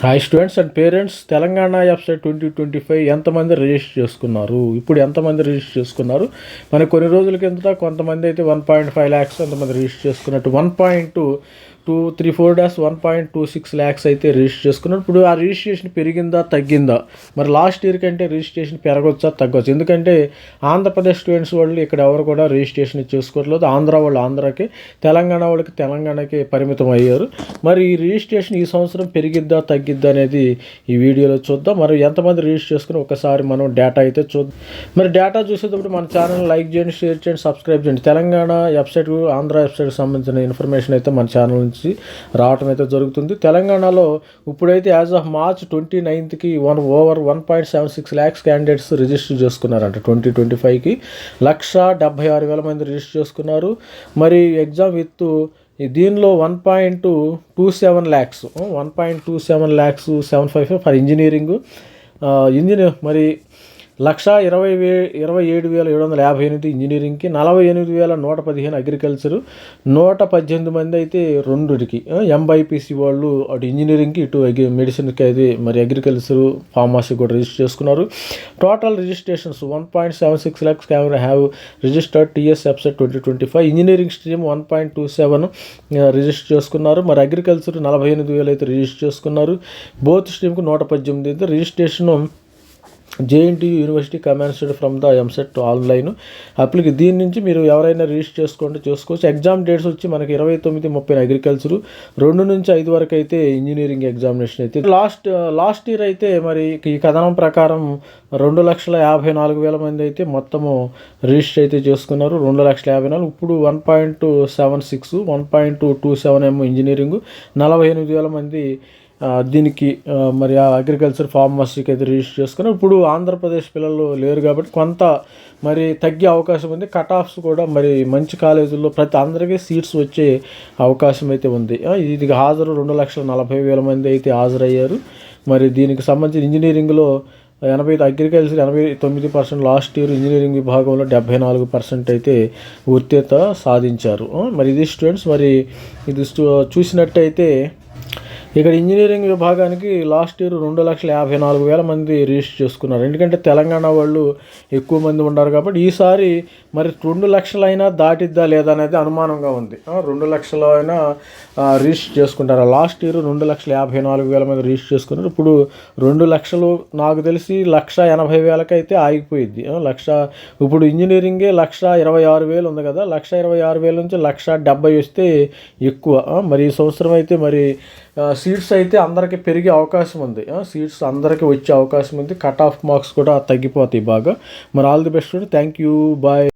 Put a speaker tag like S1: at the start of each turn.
S1: Hi students and parents Telangana website twenty twenty five ఎంతమంది register చేసుకున్నారు? ఇప్పుడు ఎంతమంది రిజిస్టర్ చేసుకున్నారు? మనకి కొన్ని రోజుల కిందట కొంతమంది అయితే వన్ పాయింట్ ఫైవ్ ల్యాక్స్ ఎంతమంది రిజిస్టర్ చేసుకున్నట్టు? One point two three four dash one point two six lakhs అయితే రిజిస్టర్ చేసుకున్నారు. ఇప్పుడు ఆ రిజిస్ట్రేషన్ పెరిగిందా తగ్గిందా? మరి లాస్ట్ ఇయర్ కంటే రిజిస్ట్రేషన్ పెరగొచ్చా తగ్గొచ్చు? ఎందుకంటే ఆంధ్రప్రదేశ్ స్టూడెంట్స్ వాళ్ళు ఇక్కడ ఎవరు కూడా రిజిస్ట్రేషన్ చేసుకోవట్లేదు. ఆంధ్ర వాళ్ళు ఆంధ్రాకి తెలంగాణ వాళ్ళకి తెలంగాణకి పరిమితం అయ్యారు. మరి ఈ రిజిస్ట్రేషన్ ఈ సంవత్సరం పెరిగిద్దా తగ్గిద్దా అనేది ఈ వీడియోలో చూద్దాం. మరి ఎంతమంది రిజిస్టర్ చేసుకుని ఒకసారి మనం డేటా అయితే చూద్దాం. మరి డేటా చూసేటప్పుడు మన ఛానల్ లైక్ చేయండి షేర్ చేయండి సబ్స్క్రైబ్ చేయండి. తెలంగాణ వెబ్సైట్ ఆంధ్ర వెబ్సైట్కి సంబంధించిన ఇన్ఫర్మేషన్ అయితే మన ఛానల్ నుంచి రావటం అయితే జరుగుతుంది. తెలంగాణలో ఇప్పుడైతే as of March twenty నైన్త్కి one over one point seven six lakhs candidates register చేసుకున్నారంట. Twenty twenty ఫైవ్కి లక్ష డెబ్బై ఆరు వేల మంది రిజిస్టర్ చేసుకున్నారు. మరి ఎగ్జామ్ విత్ దీనిలో one point two seven lakhs one point two seven lakhs seven five for engineering. Engineer మరి లక్షా ఇరవై వే ఇరవై ఏడు వేల ఏడు వందల యాభై ఎనిమిది ఇంజనీరింగ్కి నలభై ఎనిమిది వేల నూట పదిహేను అగ్రికల్చరు నూట పద్దెనిమిది మంది అయితే రెండుకి ఎంబైపీసీ వాళ్ళు అటు ఇంజనీరింగ్కి ఇటు అగ్రి మెడిసిన్కి అయితే మరి అగ్రికల్చరు ఫార్మసీ కూడా రిజిస్టర్ చేసుకున్నారు. Total registrations one point seven six lakhs camera have registered TS website twenty twenty five engineering stream one point two seven register చేసుకున్నారు. మరి అగ్రికల్చర్ నలభై ఎనిమిది వేలు అయితే రిజిస్టర్ చేసుకున్నారు. బోత్ స్ట్రీమ్కి నూట పద్దెనిమిది అయితే registration JNT university commenced from the EAMCET online అప్లికి దీని నుంచి మీరు ఎవరైనా రిజిస్టర్ చేసుకోండి చూసుకోవచ్చు. ఎగ్జామ్ డేట్స్ వచ్చి మనకి ఇరవై తొమ్మిది ముప్పై అగ్రికల్చర్ రెండు నుంచి ఐదు వరకు అయితే ఇంజనీరింగ్ ఎగ్జామినేషన్ అయితే. లాస్ట్ లాస్ట్ ఇయర్ అయితే మరి ఈ కథనం ప్రకారం రెండు లక్షల యాభై నాలుగు వేల మంది అయితే మొత్తము రిజిస్టర్ అయితే చేసుకున్నారు. రెండు లక్షల యాభై నాలుగు ఇప్పుడు one point seven six one point two seven ఏమో ఇంజనీరింగ్ నలభై ఎనిమిది వేల మంది దీనికి మరి ఆ అగ్రికల్చర్ ఫార్మసీకి అయితే రిజిస్టర్ చేసుకుని ఇప్పుడు ఆంధ్రప్రదేశ్ పిల్లలు లేరు కాబట్టి కొంత మరి తగ్గే అవకాశం ఉంది. కట్ ఆఫ్స్ కూడా మరి మంచి కాలేజీల్లో ప్రతి అందరికీ సీట్స్ వచ్చే అవకాశం అయితే ఉంది. ఇది హాజరు రెండు లక్షల నలభై వేల మంది అయితే హాజరయ్యారు. మరి దీనికి సంబంధించి ఇంజనీరింగ్లో ఎనభై అగ్రికల్చర్ ఎనభై తొమ్మిది పర్సెంట్ లాస్ట్ ఇయర్ ఇంజనీరింగ్ విభాగంలో డెబ్బై నాలుగు పర్సెంట్ అయితే ఉత్తీర్త సాధించారు. మరి ఇది స్టూడెంట్స్ మరి ఇది చూసినట్టయితే ఇక్కడ ఇంజనీరింగ్ విభాగానికి లాస్ట్ ఇయర్ రెండు లక్షల యాభై నాలుగు వేల మంది రిజిస్టర్ చేసుకున్నారు. ఎందుకంటే తెలంగాణ వాళ్ళు ఎక్కువ మంది ఉన్నారు కాబట్టి ఈసారి మరి రెండు లక్షలైనా దాటిద్దా లేదా అనేది అనుమానంగా ఉంది. రెండు లక్షలు అయినా రిజిస్టర్ చేసుకుంటారు? లాస్ట్ ఇయర్ రెండు లక్షల యాభై నాలుగు వేల మంది రిజిస్టర్ చేసుకున్నారు. ఇప్పుడు రెండు లక్షలు నాకు తెలిసి లక్ష ఎనభై వేలకైతే ఆగిపోయింది లక్ష ఇప్పుడు ఇంజనీరింగే లక్ష ఇరవై ఆరు వేలు ఉంది కదా. లక్ష ఇరవై ఆరు వేల నుంచి లక్ష డెబ్బై వస్తే ఎక్కువ. మరి ఈ సంవత్సరం అయితే మరి సీట్స్ అయితే అందరికీ పెరిగే అవకాశం ఉంది. సీట్స్ అందరికీ వచ్చే అవకాశం ఉంది. కట్ ఆఫ్ మార్క్స్ కూడా తగ్గిపోతాయి బాగా. మరి all the best thank you bye